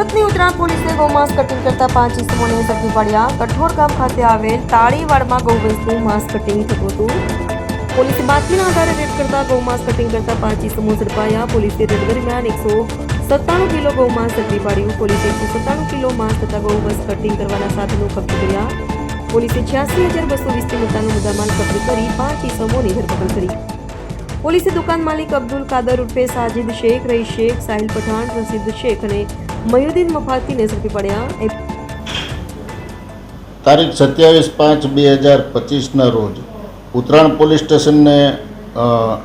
સુરતની ઉત્તરાયણ પોલીસે ગૌમાંસ કટિંગ કરતા પાંચ ઇસમોને ઝડપી પાડ્યા. કઠોર ગામ ખાતે આવેલ તાળીવાડમાં ગૌવંશનું માંસ કટિંગ થતું હતું. પોલીસે બાતમીના આધારે રેડ કરતા ગૌમાંસ કટિંગ કરતા પાંચ ઇસમો ઝડપાયા. પોલીસે રેડ દરમિયાન એકસો સત્તાણું કિલો ગૌમાંસ ઝડપી પાડ્યું. પોલીસે એકસો સત્તાણું કિલો માંસ તથા ગૌમાંસ કટિંગ કરવાના સાધનો કબજે કર્યા. પોલીસે છ્યાસી હજાર બસો વીસથી મુદ્દાનો મુદ્દામાલ કબજે કરી પાંચ ઇસમોની ધરપકડ કરી. પોલીસે દુકાન માલિક અબ્દુલ કાદર ઉર્ફે સાજિદ શેખ રઈ શેખ, સાહિલ પઠાણ રસીદ શેખ અને મયુદ્દીન મફાતીને ઝડપી પડ્યા. તારીખ સત્યાવીસ પાંચ બે હજાર પચીસના રોજ ઉત્તરાયણ પોલીસ સ્ટેશનને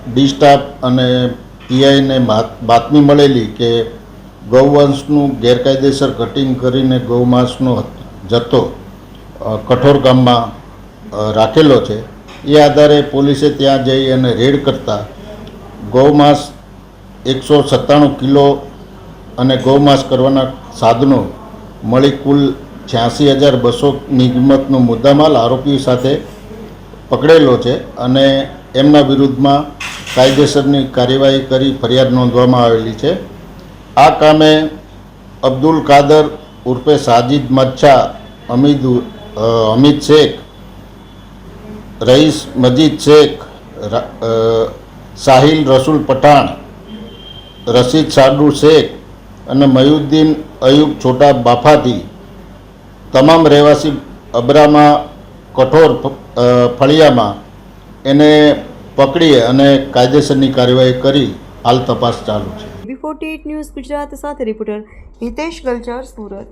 ડી સ્ટાફ અને પીઆઈને બાતમી મળેલી કે ગૌવંશનું ગેરકાયદેસર કટિંગ કરીને ગૌમાંસનો જથ્થો કઠોર ગામમાં રાખેલો છે. એ આધારે પોલીસે ત્યાં જઈ અને રેડ કરતા ગૌમાંસ એકસો સત્તાણું કિલો અને ગૌમાંસ કરવાના સાધનો મળી કુલ છ્યાસી હજાર બસોની કિંમતનો મુદ્દામાલ આરોપી સાથે પકડેલો છે અને એમના વિરુદ્ધમાં કાયદેસરની કાર્યવાહી કરી ફરિયાદ નોંધવામાં આવેલી છે. આ કામે અબ્દુલ કાદર ઉર્ફે સાજિદ મચ્છા, અમિદ અમિત શેખ, રઈસ મજીદ શેખ સાહિલ રસુલ પઠાણ, રશીદ સાડુ શેખ અને મયુદ્દીન અયુબ છોટા બાફાથી તમામ રહેવાસી અબરામાં કઠોર ફળિયામાં એને પકડી અને કાયદેસરની કાર્યવાહી કરી, હાલ તપાસ ચાલુ છે. બી ફોર્ટી ન્યૂઝ ગુજરાત સાથે રિપોર્ટર હિતેશ ગલચર સુરત.